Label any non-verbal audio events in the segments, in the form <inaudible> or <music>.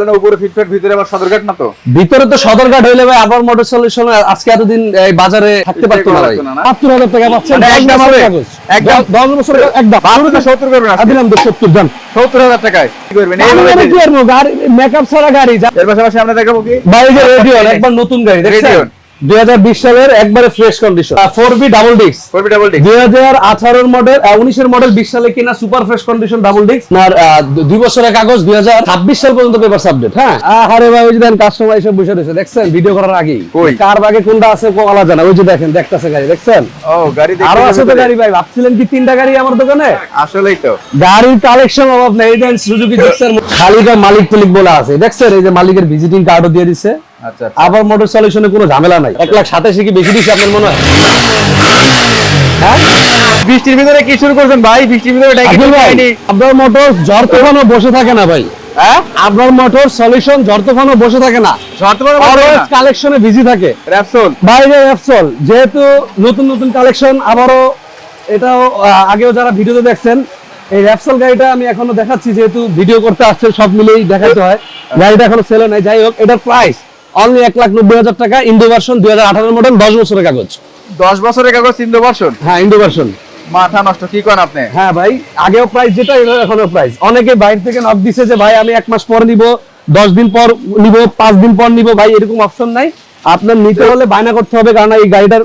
না উপরে ফিটফাট ভিতরে আবার সদরঘাট না তো? ভিতরে তো সদরঘাট হইলে ভাই আবার মোটর সলিউশন আজকে এতদিন বাজারে থাকতে পারতো না ভাই। থাকতো না, না? সত্তর হাজার টাকা পাচ্ছেন। মানে একদম বছরের হবে? কাগজ। একদম? দশ- দশ একদম। বারো তো সত্তর করবেন আর দিলাম তো সত্তর জান টাকায়। কি করবেন? এই কি করব? গাড়ি মেকআপ ছাড়া গাড়ি এর পাশাপাশি আমরা দেখাবো কি? ভাই যে রেডিওন একবার নতুন গাড়ি দেখছেন? Radeon। দুই হাজার বিশ সালের একবারে fresh condition four B double disc করবি ডাবল ডিক দুই হাজার আঠারোর মডেল উনিশের মডেল বিশ সালে কিনা super fresh condition double disc আর দুই বছরের কাগজ দুই হাজার ছাব্বিশ সাল পর্যন্ত পেপার সাবজেক্ট হ্যাঁ? আরে ভাই ওই যে দেখেন কাস্টমার এসে বসে রয়েছে দেখছেন? ভিডিও করার আগেই। কার বাগে কোনটা আছে বলা জানা ওই যে দেখেন দেখতেছে গাড়ি দেখছেন? ও গাড়ি দেখতে আরও আছে তো গাড়ি ভাই ভাবছিলেন কি তিনটা গাড়ি আমার দোকানে? আসলেই তো। গাড়ির কালেকশন অভাব নেই এই দেন সুজুকি দেখছেন খালিকা মালিক তুলিক বলে আছে দেখছেন? এই যে মালিকের ভিজিটিং কার্ডও দিয়ে দিচ্ছে। আবার মোটর সলিউশনে কোনো ঝামেলা নাই। এক লাখ সাতাশি কি বেশি দিচ্ছে আপনার মনে হয়? হ্যাঁ? বৃষ্টির ভিতরে কি শুরু করছেন ভাই? বৃষ্টির ভিতরে আপনার মোটর ঝড় তুফানও বসে থাকে না ভাই। হ্যাঁ? আপনার মোটর সলিউশন ঝড় তুফানও বসে থাকে না। কালেকশনে বিজি থাকে র্যাপসোল বাইরে অ্যাপসল যেহেতু নতুন নতুন কালেকশন আবারও এটাও আগেও যারা ভিডিওতে দেখছেন এই র্যাপসল গাড়িটা আমি এখনও দেখাচ্ছি যেহেতু ভিডিও করতে আসছে সব মিলেই দেখাতে হয়। গাড়িটা এখনও সেলে নাই। যাই হোক এটার প্রাইস অনলি এক লাখ নব্বই হাজার টাকা ইন্ডো ভার্সন দুই হাজার আঠারো মডেল দশ বছরের কাগজ। দশ বছরের কাগজ তিনশো বর্ষণ হ্যাঁ ইন্ডো ভার্সন মাথা নষ্ট কি করেন আপনি? হ্যাঁ ভাই আগেও প্রাইস যেটা এখনও প্রাইস অনেকে বাইরে থেকে নক দিছে যে ভাই আমি এক মাস পর নিব দশ দিন পর নিব পাঁচ দিন পর নিব। ভাই এরকম অপশন নাই। আপনার নিতে হলে বায়না করতে হবে কারণ এই গাড়িটার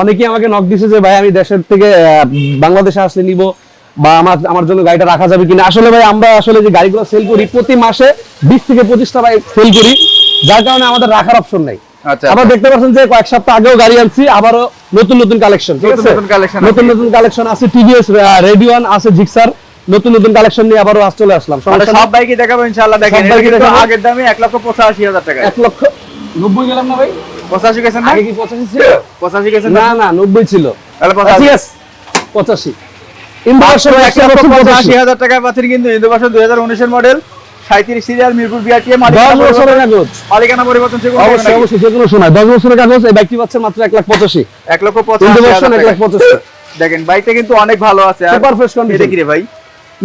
অনেকেই আমাকে নক দিছে যে ভাই আমি দেশের থেকে বাংলাদেশে আসলে নিব। বা আমার আমার জন্য গাড়িটা রাখা যাবে কিনা। আসলে ভাই আমরা আসলে যে গাড়িগুলো সেল করি প্রতি মাসে বিশ থেকে পঁচিশটা ভাই সেল করি। যার কারণে আমাদের রাখার অপশন নাই। আচ্ছা আবার দেখতে পাচ্ছেন যে কয়েক সপ্তাহ আগেও গাড়ি আনছি আবারও নতুন নতুন কালেকশন ঠিক আছে? নতুন নতুন কালেকশন আছে টিভিএস রেডিওয়ান আছে জিক্সার নতুন নতুন কালেকশন নিয়ে আবারও আজ চলে আসলাম। সব। বাইকই দেখাবো ইনশাআল্লাহ দেখেন। আগের দামে এক লক্ষ পঁচাশি হাজার টাকা। এক লক্ষ নব্বই গেলাম না ভাই? পঁচাশি গেছেন না? আগে কি পঁচাশি ছিল? পঁচাশি গেছেন না? না নব্বই ছিল। তাহলে পঁচাশি। টাকায় পাচ্ছেন কিন্তু ইন্দু দুই হাজার উনিশের মডেল সাঁত্রিশ সিরিয়াল মিরপুর বিআরটিএ দশ বছরের কাগজ। মালিকানা পরিবর্তন অবশ্যই অবশ্যই যে কোনো সময় দশ বছরের কাগজ এই বাইকটি পাচ্ছে মাত্র এক লাখ পঁচাশি। এক লক্ষ পঁচাশি ভার্সন হাজার এক লাখ টাকা। পঁচাশি। দেখেন বাইকটা কিন্তু অনেক ভালো আছে। সুপার ফ্রেশ কন্ডিশন কি রে ভাই?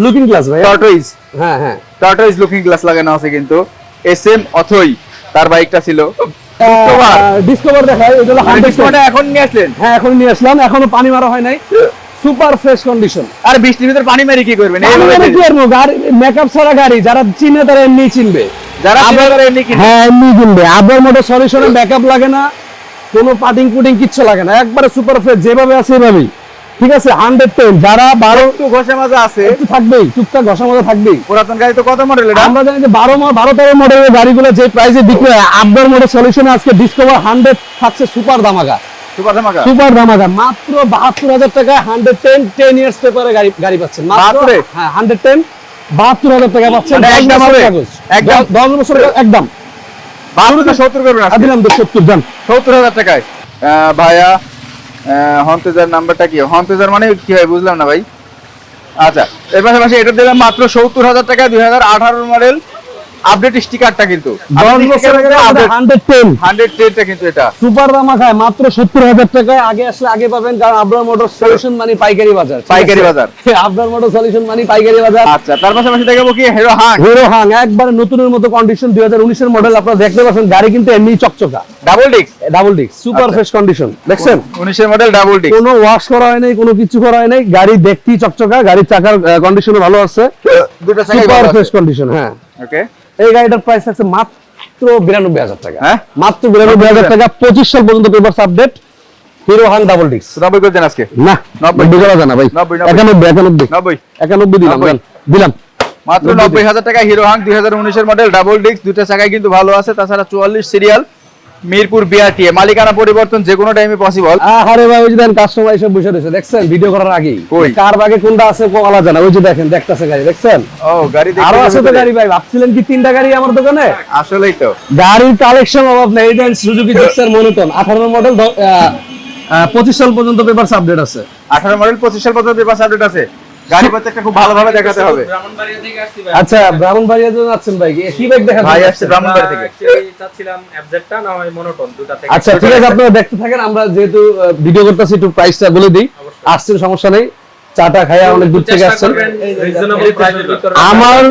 লুকিং গ্লাস ভাই। টর্টয়েস হ্যাঁ হ্যাঁ। টর্টয়েস লুকিং গ্লাস লাগানো আছে কিন্তু। এস এম অথই তার বাইকটা ছিল। ডিসকভার দেখায় এটা হলো এখন নিয়ে আসলেন? হ্যাঁ এখন নিয়ে আসলাম এখনও পানি মারা হয় নাই। Super fresh condition. আর বৃষ্টির ভিতরে পানি মেরে কি করবেন? এইভাবে কি করব? গাড়ি মেকআপ ছাড়া গাড়ি যারা চিনে তারা এমনি চিনবে। যারা চিনে তারা এমনি কিনবে। হ্যাঁ এমনি কিনবে। আবার মোটর সলিউশনে ব্যাকআপ লাগে না কোনো পাটিং পুটিং কিচ্ছু লাগে না। একবারে সুপার ফ্রেশ যেভাবে আছে এভাবেই। ঠিক আছে? হান্ড্রেড টেন যারা বারো একটু ঘষে মাজা আছে। একটু থাকবেই টুকটাক ঘষা মজা থাকবেই। পুরাতন গাড়ি তো কত মডেল আমরা জানি যে বারো বারো তেরো মডেলের গাড়িগুলো যে প্রাইসে বিক্রি হয় আপডার মোটর সলিউশনে আজকে ডিসকভার হান্ড্রেড থাকছে সুপার দামাকা সুপার ধামাকা? মাত্র বাহাত্তর হাজার টাকা হান্ড্রেড টেন টেন ইয়ার্স পেপারে গাড়ি গাড়ি পাচ্ছেন। মাত্র হ্যাঁ হান্ড্রেড টেন বাহাত্তর হাজার টাকা পাচ্ছেন। মানে একদম কাগজ। একদম? দশ- কাগজ, একদম সত্তর করবেন দিলাম তো সত্তর জান সত্তর হাজার টাকায়। ভাইয়া হন্তেজার নাম্বারটা কি? হন্তেজার মানে কি হয় বুঝলাম না ভাই। আচ্ছা এর পাশাপাশি এটা দিলাম মাত্র সত্তর হাজার টাকা দুই হাজার আঠারো মডেল আপডেট স্টিকারটা কিন্তু। দশ বছরের হান্ড্রেড টেন হান্ড্রেড টেনটা কিন্তু এটা। সুপার দামাকায় মাত্র সত্তর হাজার টাকায়। আগে আসলে আগে পাবেন কারণ আবরার মোটর সলিউশন মানে পাইকারি বাজার। পাইকারি বাজার। আবরার মোটর সলিউশন মানে পাইকারি বাজার। আচ্ছা তার পাশাপাশি দেখাবো কি? হিরো হাং হিরো হাং একবারে নতুনের মতো কন্ডিশন দুই হাজার উনিশের মডেল আপনারা দেখতে পাচ্ছেন। গাড়ি কিন্তু এমনি চকচকা। ডাবল ডিক্স double disc super. Fresh condition দেখছেন? উনিশের মডেল ডাবল ডিক্স কোনো ওয়াশ করা হয় নাই কোনো কিছু করা হয় নাই। গাড়ি দেখতেই চকচকা গাড়ির চাকার কন্ডিশনও ভালো আছে। দুটো সুপার ফ্রেশ কন্ডিশন হ্যাঁ। ওকে এই গাড়িটার প্রাইস আছে মাত্র বিরানব্বই হাজার টাকা। হ্যাঁ? মাত্র বিরানব্বই হাজার টাকা পঁচিশ সাল পর্যন্ত paper update hero hunk double disc নব্বই করে দেন আজকে। না নব্বই। নব্বই করা যায় ভাই নব্বই, নব্বই। একানব্বই একানব্বই। নব্বই। একানব্বই দিলাম দিলাম। মাত্র নব্বই হাজার টাকা হিরো দুই হাজার উনিশের মডেল ডাবল ডিস্ক দুটা চাকায় কিন্তু ভালো আছে তাছাড়া চুয়াল্লিশ সিরিয়াল মিরপুর বিআরটিএ মালিকানা পরিবর্তন যে কোনো টাইমে পসিবল আরে ভাই ওই যে দেখেন কাস্টমার এসে বসে রয়েছে দেখছেন? ভিডিও করার কই? কার বাগে কোনটা আছে বলা জানা ওই যে দেখেন দেখতেছে গাড়ি দেখছেন? ও গাড়ি আরও আছে তো গাড়ি ভাই ভাবছিলেন কি তিনটা গাড়ি আমার দোকানে? আসলেই তো। গাড়ির কালেকশন অভাব নেই এই দেন সুজুকি জিক্সার মনোটন। আঠারো মডেল পঁচিশ সাল পর্যন্ত পেপার আপডেট আছে। আঠারো মডেল পঁচিশ সাল পর্যন্ত পেপার আপডেট আছে। গাড়ি প্রত্যেকটা খুব ভালোভাবে দেখাতে হবে। ব্রাহ্মণবাড়িয়া থেকে আসছি ভাই। আচ্ছা ব্রাহ্মণবাড়িয়া তো যাচ্ছেন ভাই। কি বাইক দেখা ভাই আসছে ব্রাহ্মণবাড়ি থেকে। চাচ্ছিলাম FZ-টা না হয় মনোটন দুটা থেকে। আচ্ছা ঠিক আছে আপনারা দেখতে থাকেন আমরা যেহেতু ভিডিও করতেছি একটু প্রাইসটা বলে দিই। আসছেন সমস্যা নেই। চাটা খাইয়া অনেক দূর থেকে আসছেন। আমার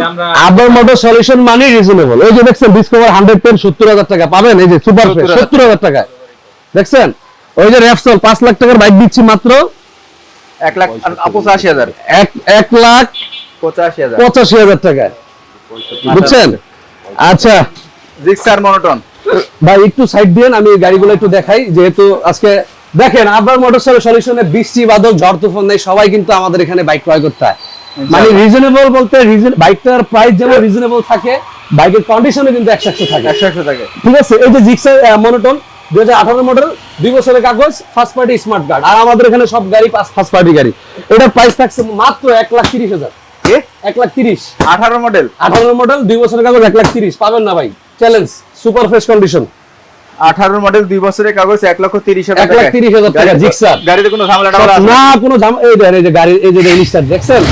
আবার মোটর সলিউশন মানে রিজনেবল ওই যে দেখছেন ডিসকভার হান্ড্রেড টেন সত্তর হাজার টাকা পাবেন। এই যে সুপার 70,000 সত্তর হাজার টাকায়। দেখছেন? ওই যে রেফসল পাঁচ লাখ টাকার বাইক দিচ্ছি মাত্র। এক লাখ পঁচাশি হাজার। এক এক লাখ পঁচাশি হাজার। পঁচাশি হাজার টাকায়। বুঝছেন? আচ্ছা। জিক্সার মনোটন ভাই একটু সাইড দিয়েন আমি গাড়িগুলো একটু দেখাই। যেহেতু আজকে দেখেন আবার মোটর সলিউশনে বৃষ্টি বাদল ঝড় তুফান নেই। সবাই কিন্তু আমাদের এখানে বাইক ক্রয় করতে হয়। মানে রিজনেবল বলতে বাইকটার প্রাইস যেমন রিজনেবল থাকে বাইকের কন্ডিশনে কিন্তু একশো একশো থাকে। একশো একশো থাকে। ঠিক আছে? এই যে জিক্সার মনোটন দুই হাজার আঠারো মডেল দুই বছরের কাগজ ফার্স্ট পার্টি স্মার্ট কার্ড আর আমাদের এখানে সব গাড়ি ফার্স্ট পার্টি গাড়ি। এটার প্রাইস থাকছে মাত্র এক লাখ তিরিশ হাজার। এক লাখ তিরিশ। আঠারো মডেল আঠারো মডেল দুই বছরের কাগজ এক লাখ তিরিশ। পাবেন না ভাই। চ্যালেঞ্জ সুপার ফ্রেশ কন্ডিশন আঠারো মডেল দুই বছরের কাগজ এক লক্ষ তিরিশ হাজার এক লাখ তিরিশ হাজার টাকা জিক্সার গাড়িতে কোনো ঝামেলা না কোনো জাম এই দেখেন এই যে গাড়ি এই যে রেজিস্টার দেখছেন?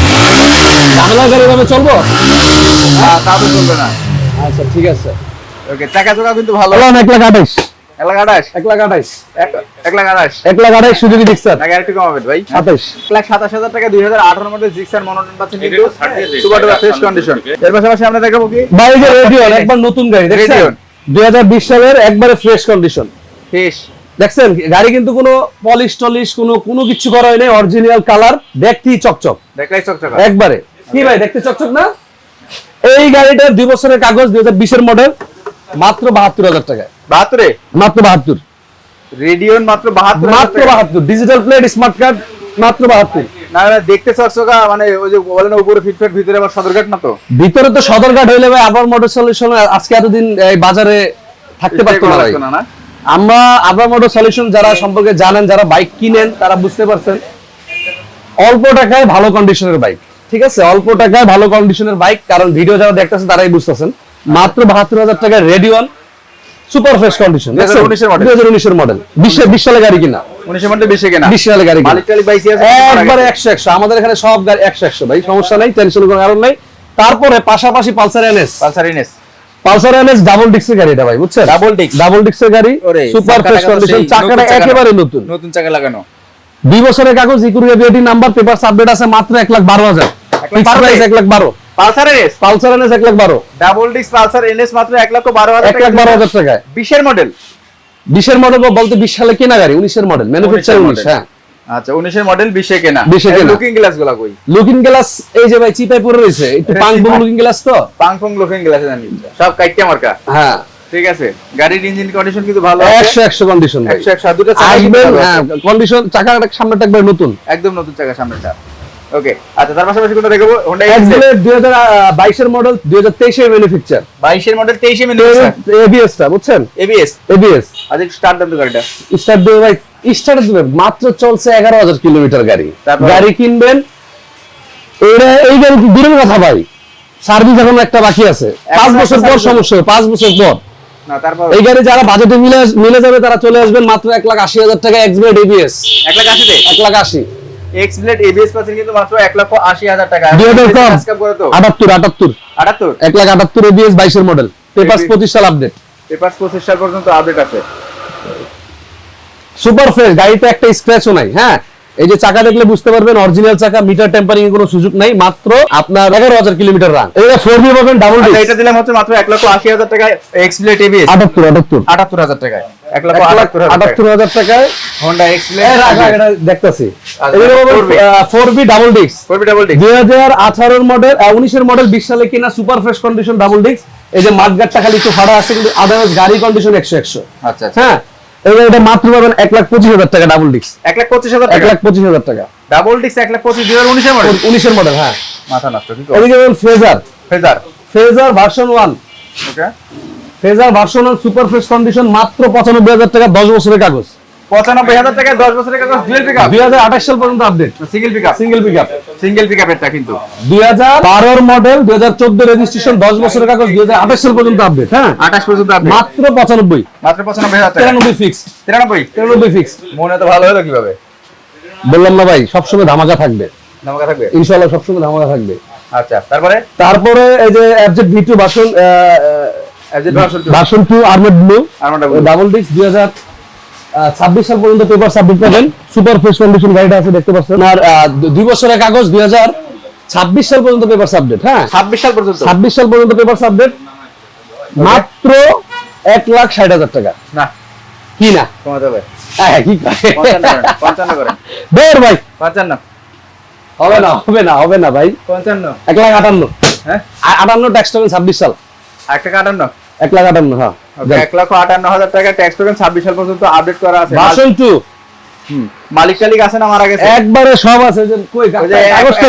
ঝামেলা গাড়ি ভাবে চলবো? তা তো চলবে না। আচ্ছা ঠিক আছে। ওকে চাকা চোকা কিন্তু ভালো। এক লাখ আঠাইশ। এক লাখ আঠাশ এক লাখ আঠাইশ এক- এক লাখ আঠাশ এক লাখ আঠাইশ সুযোগী জিক্সার নাকি আরেকটু কমাবেন ভাই? লাখ সাতাশ হাজার টাকা দুই হাজার আঠারো মডেল জিক্সার মনোটন পাচ্ছেন কিন্তু তো 30 দিয়ে সুপার দিয়েছে, ফ্রেশ কন্ডিশন এর পাশাপাশি আমরা দেখাবো কি? ভাই যে রেডিয়ন একবার নতুন গাড়ি দেখছেন? দুই হাজার বিশ সালের একবারে ফ্রেশ কন্ডিশন ফ্রেশ দেখছেন? গাড়ি কিন্তু কোনো পলিশ টলিশ কোনো কোনো কিছু করা হয় নাই অরিজিনাল কালার দেখতেই চকচক। দেখলাই চকচকা একবারে। কি ভাই দেখতে চকচক না? এই গাড়িটার দুই বছরের কাগজ দুই হাজার বিশের মডেল মাত্র বাহাত্তর হাজার টাকায়। বাহাত্তরে? মাত্র বাহাত্তর। রেডিয়ন মাত্র বাহাত্তর মাত্র বাহাত্তর। ডিজিটাল প্লেট স্মার্ট কার্ড মাত্র বাহাত্তর। না না, দেখতে মানে ওই যে উপরে ফিটফাট ভিতরে আবার সদরঘাট না তো? ভিতরে তো সদরঘাট হইলে ভাই আবার মোটর সলিউশন আজকে এতদিন এই বাজারে থাকতে পারতো না ভাই। না, না? আমরা আবার মোটর সলিউশন যারা সম্পর্কে জানেন যারা বাইক কিনেন তারা বুঝতে পারছেন। অল্প টাকায় ভালো কন্ডিশনের বাইক ঠিক আছে? অল্প টাকায় ভালো কন্ডিশনের বাইক কারণ ভিডিও যারা দেখতেছেন তারাই বুঝতেছেন। মাত্র বাহাত্তর হাজার টাকায় রেডিওন সুপার ফ্রেশ কন্ডিশন 2019 এর। দুই হাজার উনিশের মডেল বিশ্বের বিশ সালে গাড়ি কিনা? উনিশের মধ্যে বেশি কেনা। বিশ সালে গাড়ি মালিক টালিক বাইসি আছে একবারে একশো একশো। আমাদের এখানে সব গাড়ি একশো একশো। ভাই সমস্যা নাই টেনশন করার কারণ নাই। তারপরে পাশাপাশি Pulsar NS. Pulsar NS Pulsar NS double ডিক্সের গাড়ি এটা ভাই বুঝছেন? Double disc? ডাবল ডিক্সের গাড়ি সুপার ফ্রেশ কন্ডিশন চাকাটা একেবারে নতুন। নতুন চাকা লাগানো। দুই বছরের কাগজ ইকুরিয়া বিআরটি নাম্বার পেপার আপডেট আছে মাত্র এক লাখ বারো হাজার। লাখ বারো প্রাইস টাকা? এক লাখ বারো। Pulsar NS? Pulsar NS lakh বারো। ডাবল ডিস্ক পালসার এনএস মাত্র হাজার লাখ বারো হাজার টাকায়। মডেল মডেল বলতে বিশ সালে কেনা গাড়ি মডেল ম্যানুফ্যাকচার উনিশের উনিশ model। হ্যাঁ আচ্ছা মডেল কেনা। 20 এ কেনা। লুকিং গ্লাসগুলা কই? লুকিং গ্লাস এই যে ভাই চিপাই পরে রয়েছে। একটু পাং চিপাই। লুকিং গ্লাস তো? পাংফং লুকিং গ্লাস জানি সব কাইটে মার্কা। হ্যাঁ। ঠিক আছে। গাড়ির ইঞ্জিন কন্ডিশন কিন্তু ভালো আছে। একশো একশো কন্ডিশন ভাই। একশো একশো আর দুটো চাকা। হ্যাঁ কন্ডিশন চাকাটা সামনেটা একবার নতুন। একদম নতুন চাকা সামনেটা ওকে আচ্ছা তার পাশাপাশি কোনটা দেখাবো? হোন্ডা একবারে দুই হাজার মডেল দুই হাজার তেইশের ম্যানুফ্যাকচার বাইশের মডেল তেইশে মিনিট এবিএস টা বুঝছেন? এবিএস এবিএস আজ স্টার্ট দেন তো গাড়িটা। স্টার্ট দেবে ভাই স্টার্ট দেবে। মাত্র চলছে এগারো হাজার কিলোমিটার গাড়ি। গাড়ি কিনবেন। এটা এই গাড়ি দূরের কথা ভাই। সার্ভিস এখন একটা বাকি আছে। পাঁচ বছর পর সমস্যা পাঁচ বছর পর। এই গাড়ি যারা বাজেটে মিলে মিলে যাবে তারা চলে আসবেন মাত্র এক লাখ আশি হাজার টাকা এক্সব্লেড এবিএস এক লাখ আশিতে? এক লাখ আশি। এক্স ব্লেড এবিএস পাচ্ছেন কিন্তু মাত্র এক লক্ষ আশি হাজার টাকা। দুই হাজার কম কাজ করে তো। আটাত্তর আটাত্তর। আটাত্তর? এক লাখ আটাত্তর এবিএস বাইশের মডেল পেপার ABS পঁচিশ সাল আপডেট পেপার পঁচিশ সাল পর্যন্ত আপডেট আছে। সুপার ফ্রেশ গাড়িতে একটা স্ক্র্যাচও নাই হ্যাঁ? এই যে চাকা দেখলে বুঝতে পারবেন অরিজিনাল চাকা মিটার টেম্পারিং এর কোনো সুযোগ নাই মাত্র আপনার এগারো হাজার কিলোমিটার রান এটা ফোর বি পাবেন ডাবল আচ্ছা, এটা দিলাম হচ্ছে মাত্র এক লক্ষ আশি হাজার টাকায় এক্স ব্লেড এবিএস আটাত্তর আটাত্তর। আটাত্তর হাজার টাকায়। এক লক্ষ আটাত্তর হাজার টাকায়। হোন্ডা দেখতাছি। 4B four B double disc দুই হাজার আঠারোর মডেল উনিশের মডেল বিশ সালে কিনা super fresh condition double disc এই যে মাঠগাটটা খালি একটু ফাড়া আছে কিন্তু আদারওয়াইজ গাড়ি কন্ডিশন একশো একশো। আচ্ছা আচ্ছা। হ্যাঁ? এবার এটা মাত্র পাবেন এক লাখ পঁচিশ হাজার টাকা ডাবল ডিস্ক এক লাখ পঁচিশ হাজার এক লাখ পঁচিশ হাজার টাকা। ডাবল ডিস্ক এক লাখ পঁচিশ দুই হাজার উনিশের মডেল উনিশের মডেল হ্যাঁ। মাথা নষ্ট এদিকে যেমন Fazer Fazer version one okay version super fresh condition মাত্র পঁচানব্বই হাজার টাকা দশ বছরের কাগজ। পঁচানব্বই হাজার টাকা দশ বছরের কাছে ডুয়েল পিক দুই হাজার আঠাশ সাল পর্যন্ত update single pick single pick single pick কিন্তু। দুই হাজার বারোর মডেল দুই হাজার চোদ্দ রেজিস্ট্রেশন দশ বছরের কাগজ দুই হাজার আঠাশ সাল পর্যন্ত আপডেট হ্যাঁ? আঠাশ পর্যন্ত আপনি মাত্র পঁচানব্বই। মাত্র পঁচানব্বই হাজার তিরানব্বই ফিক্স তিরানব্বই? তিরানব্বই ফিক্স মনে তো ভালো হলো কীভাবে? বললাম না ভাই সবসময় ধামাকা থাকবে। ইনশাল্লাহ সবসময় ধামাকা থাকবে। আচ্ছা তারপরে? তারপরে এই যে অ্যাবজেট V two version অ্যাবজেট version two armed blue. Double disc দুই হাজার ছাব্বিশ সাল পর্যন্ত পেপার সাবমিট পাবেন সুপার ফ্রেশ কন্ডিশন গাড়িটা আছে দেখতে পাচ্ছেন। আর দুই বছরের কাগজ দুই হাজার ছাব্বিশ সাল পর্যন্ত পেপার সাবডেট হ্যাঁ? ছাব্বিশ সাল পর্যন্ত। ছাব্বিশ সাল পর্যন্ত পেপার সাবডেট মাত্র এক লাখ ষাট হাজার টাকা। না। কি না? কমাতে হবে। হ্যাঁ, কি পঞ্চান্ন করেন বের ভাই। পঞ্চান্ন। হবে না হবে না হবে না ভাই। পঞ্চান্ন। এক লাখ আটান্ন। হ্যাঁ। আটান্ন ট্যাক্স ছাব্বিশ সাল। এক টাকা আটান্ন এক লাখ আটান্ন হ্যাঁ। এক লক্ষ আটান্ন হাজার টাকা ট্যাক্স টোকেন ছাব্বিশ সাল পর্যন্ত আপডেট করা আছে। Version two. মালিক টালিক আছে না মারা গেছে? একবারে সব আছে যে কই কাগজটা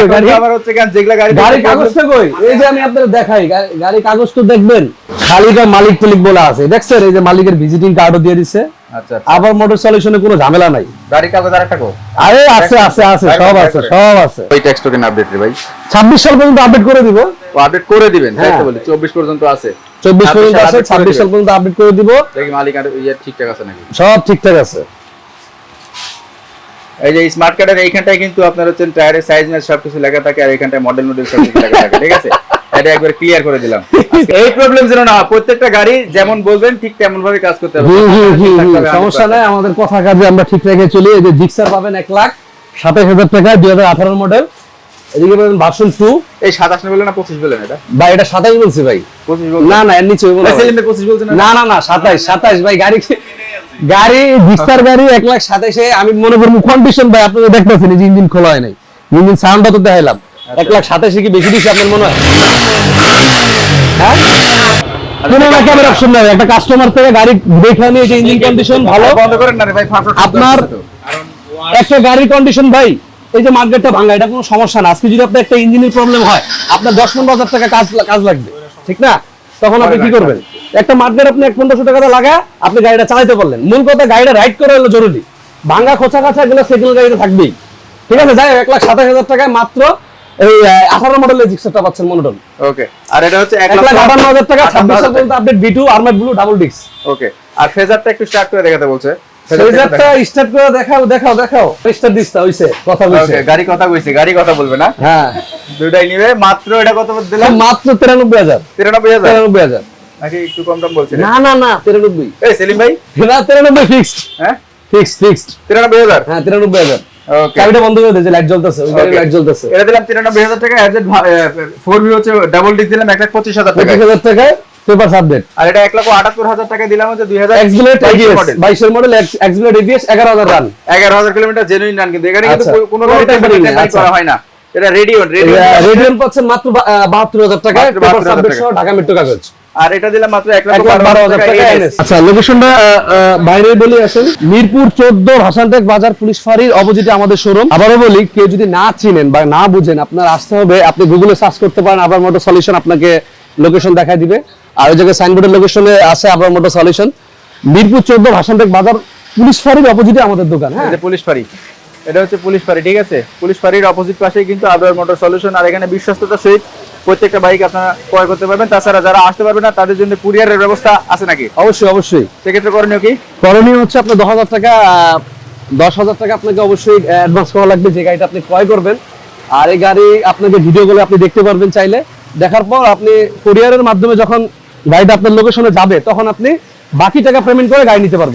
কই গাড়ি? আবার হচ্ছে কেন যেগুলা গাড়ি গাড়ি কাগজটা কই? এই যে আমি আপনাদের দেখাই গাড়ি কাগজ তো দেখবেন। খালিকা মালিক টালিক বলা আছে। দেখছেন এই যে মালিকের ভিজিটিং কার্ডও দিয়ে দিছে। আচ্ছা আচ্ছা। আবার মোটর সলিউশনে কোনো ঝামেলা নাই। গাড়ি কাগজ আর একটা কো? আরে আছে আছে আছে সব আছে সব আছে। ওই ট্যাক্স টোকেন আপডেট রে ভাই। ছাব্বিশ সাল পর্যন্ত আপডেট করে দিব। আপডেট করে দিবেন তাই তো হ্যাঁ। বলি চব্বিশ পর্যন্ত আছে। চব্বিশ পর্যন্ত আছে ছাব্বিশ সাল পর্যন্ত আপডেট করে দিব। ইয়ে ঠিকঠাক আছে নাকি? সব ঠিকঠাক আছে। এই যে স্মার্ট কার্ডের এইখানটায় কিন্তু আপনার হচ্ছে টায়ারের সাইজ ম্যাচ সবকিছু লেখা থাকে আর এইখানটায় মডেল মডেল সবকিছু লেখা থাকে ঠিক আছে? এটা একবার ক্লিয়ার করে দিলাম। <laughs> এই প্রবলেম যেন না প্রত্যেকটা গাড়ি যেমন বলবেন ঠিক তেমন ভাবে কাজ করতে হবে। সমস্যা নাই আমাদের কথা কাজে আমরা ঠিক রেখে চলি। এই যে জিক্সার পাবেন এক লাখ সাতাশ হাজার টাকা দুই হাজার আঠারো মডেল এদিকে পাবেন ভার্সন এই সাতাশ না এটা? বা এটা সাতাশ বলছি ভাই। না না এর নিচে না ভাই। বলছেন না? না ভাই গাড়ি গাড়ি জিক্সার গাড়ি এক লাখ সাতাইশে আমি মনে করব কন্ডিশন ভাই আপনারা দেখতেছেন এই ইঞ্জিন খোলা হয় নাই। ইঞ্জিন সাউন্ডটা তো দেখাইলাম। এক লাখ সাতাইশে কি বেশি দিচ্ছে আপনার মনে হয়? হ্যাঁ? ক্যামেরা অপশন নাই। একটা কাস্টমার থেকে গাড়ি দেখে নিয়ে যে ইঞ্জিন কন্ডিশন ভালো। বন্ধ করেন না রে ভাই আপনার একটা গাড়ির কন্ডিশন ভাই এই যে মার্কেটটা ভাঙা এটা কোনো সমস্যা না। আজকে যদি আপনার একটা ইঞ্জিনের প্রবলেম হয় আপনার দশ পনেরো হাজার টাকা কাজ কাজ লাগবে। ঠিক না? তখন আপনি কি করবেন? একটা মার্কেট আপনি এক পনেরোশো টাকা লাগা আপনি গাড়িটা চালাতে পারলেন। মূল কথা গাড়িটা রাইড করা হলো জরুরি। ভাঙা খোঁচা খাঁচা এগুলো সেকেন্ড গাড়িতে থাকবেই। ঠিক আছে? যাই এক লাখ সাতাশ হাজার টাকায় মাত্র এই আঠারো মডেলের জিক্সারটা পাচ্ছেন মনোটন। ওকে আর এটা হচ্ছে এক লাখ আটান্ন হাজার টাকা ছাব্বিশ পর্যন্ত update B two armour blue double ডিক্স ওকে আর ফেজারটা একটু স্টার্ট করে দেখাতে বলছে। ফেজারটা স্টার্ট করে দেখাও দেখাও দেখাও। স্টার্ট দিস হইছে কথা দেখাও। গাড়ি কথা কইছে গাড়ি কথা বলবে না? হ্যাঁ। দুটাই নিবে মাত্র এটা কত দিলাম? মাত্র তিরানব্বই হাজার। তিরানব্বই হাজার? তিরানব্বই হাজার। নাকি একটু কম দাম বলছে না না না তিরানব্বই। এই সেলিম ভাই? না তিরানব্বই ফিক্সড হ্যাঁ? ফিক্সড ফিক্সড হ্যাঁ তিরানব্বই হাজার। ওকে চাবিটা বন্ধ করে দিয়েছে লাইট জ্বলতেছে ওই লাইট জ্বলতেছে। এটা দিলাম তিরানব্বই হাজার টাকা অ্যাডজেট ফোর ভি হচ্ছে ডাবল ডিস দিলাম এক লাখ পঁচিশ হাজার টাকা পঁচিশ হাজার টাকায়। Paper subject. আর এটা এক লক্ষ আটাত্তর হাজার টাকা দিলাম হচ্ছে দুই হাজার এক্সবিলেট এবিএস মডেল বাইশের মডেল এক্সবিলেট এবিএস এগারো হাজার রান এগারো হাজার কিলোমিটার জেনুইন রান কিন্তু। এখানে কিন্তু আচ্ছা। কোনো- রকম tempering আচ্ছা। করা হয় না। এটা রেডিয়ন পাচ্ছেন মাত্র বাহাত্তর হাজার টাকায়। পেপার 72,000 সাবজেক্ট সহ ঢাকা মেট্রো কাগজ। আর এটা দিলাম মাত্র বারো হাজার টাকা আচ্ছা লোকেশনটা বাইরে বলে আসেন। মিরপুর চোদ্দ ভাসানটেক বাজার পুলিশ ফাঁড়ির অপোজিটে আমাদের শোরুম আবারও বলি কেউ যদি না চিনেন বা না বুঝেন আপনার আসতে হবে। আপনি গুগলে সার্চ করতে পারেন আবার মোটর সলিউশন আপনাকে লোকেশন দেখায় দিবে। আর ওই জায়গায় সাইনবোর্ডের লোকেশনে আছে আবার মোটর সলিউশন মিরপুর চোদ্দ ভাসানটেক বাজার পুলিশ ফাঁড়ির অপোজিটে আমাদের দোকান হ্যাঁ। পুলিশ ফাঁড়ি। এটা হচ্ছে পুলিশ ফাঁড়ি ঠিক আছে? পুলিশ ফাঁড়ির অপোজিট পাশে কিন্তু আবরার মোটর সলিউশন আর এখানে বিশ্বস্ততার সহিত প্রত্যেকটা বাইক আপনারা ক্রয় করতে পারবেন। তাছাড়া যারা আসতে পারবে না তাদের জন্য কুরিয়ারের ব্যবস্থা আছে নাকি? অবশ্যই অবশ্যই। সেক্ষেত্রে করণীয় কি? করণীয় হচ্ছে আপনার দশ হাজার টাকা দশ হাজার টাকা আপনাকে অবশ্যই অ্যাডভান্স করা লাগবে যে গাড়িটা আপনি ক্রয় করবেন। আর এই গাড়ি আপনাকে ভিডিও গুলো আপনি দেখতে পারবেন চাইলে। দেখার পর আপনি কুরিয়ারের মাধ্যমে যখন গাড়িটা আপনার লোকেশনে যাবে তখন আপনি বাকি টাকা পেমেন্ট করে গাড়ি নিতে পারবেন।